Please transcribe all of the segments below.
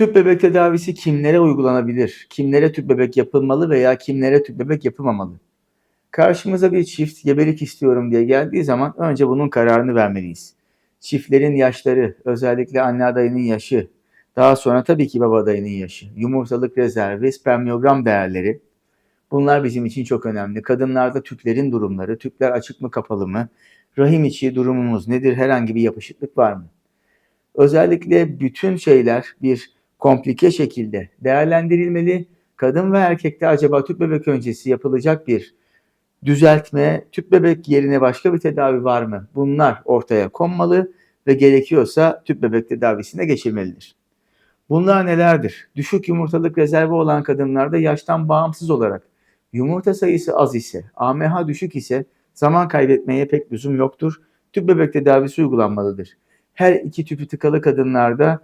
Tüp bebek tedavisi kimlere uygulanabilir? Kimlere tüp bebek yapılmalı veya kimlere tüp bebek yapılmamalı? Karşımıza bir çift gebelik istiyorum diye geldiği zaman önce bunun kararını vermeliyiz. Çiftlerin yaşları, özellikle anne adayının yaşı, daha sonra tabii ki baba adayının yaşı, yumurtalık rezervi, spermiyogram değerleri, bunlar bizim için çok önemli. Kadınlarda tüplerin durumları, tüpler açık mı kapalı mı, rahim içi durumumuz nedir, herhangi bir yapışıklık var mı? Özellikle bütün şeyler bir komplike şekilde değerlendirilmeli. Kadın ve erkekte acaba tüp bebek öncesi yapılacak bir düzeltme, tüp bebek yerine başka bir tedavi var mı? Bunlar ortaya konmalı ve gerekiyorsa tüp bebek tedavisine geçilmelidir. Bunlar nelerdir? Düşük yumurtalık rezervi olan kadınlarda yaştan bağımsız olarak yumurta sayısı az ise, AMH düşük ise zaman kaybetmeye pek lüzum yoktur. Tüp bebek tedavisi uygulanmalıdır. Her iki tüpü tıkalı kadınlarda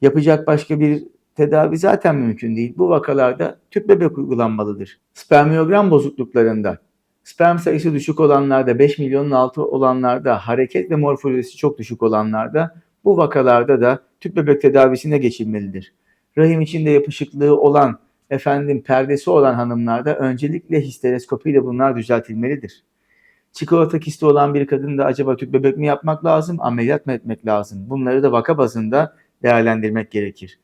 yapacak başka bir tedavi zaten mümkün değil. Bu vakalarda tüp bebek uygulanmalıdır. Spermiyogram bozukluklarında, sperm sayısı düşük olanlarda, 5 milyonun altı olanlarda, hareket ve morfolojisi çok düşük olanlarda bu vakalarda da tüp bebek tedavisine geçilmelidir. Rahim içinde yapışıklığı olan, efendim perdesi olan hanımlarda öncelikle histeroskopi ile bunlar düzeltilmelidir. Çikolata kisti olan bir kadında acaba tüp bebek mi yapmak lazım, ameliyat mı etmek lazım? Bunları da vaka bazında değerlendirmek gerekir.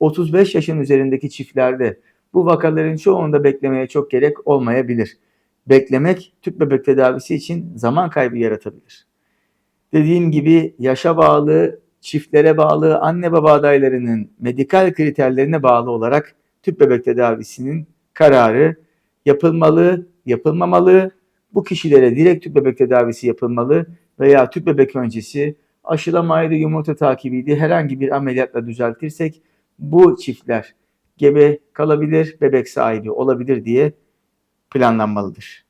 35 yaşın üzerindeki çiftlerde bu vakaların çoğunda beklemeye çok gerek olmayabilir. Beklemek tüp bebek tedavisi için zaman kaybı yaratabilir. Dediğim gibi yaşa bağlı, çiftlere bağlı, anne baba adaylarının medikal kriterlerine bağlı olarak tüp bebek tedavisinin kararı yapılmalı, yapılmamalı, bu kişilere direkt tüp bebek tedavisi yapılmalı veya tüp bebek öncesi aşılamaydı, yumurta takibiydi herhangi bir ameliyatla düzeltirsek bu çiftler gebe kalabilir, bebek sahibi olabilir diye planlanmalıdır.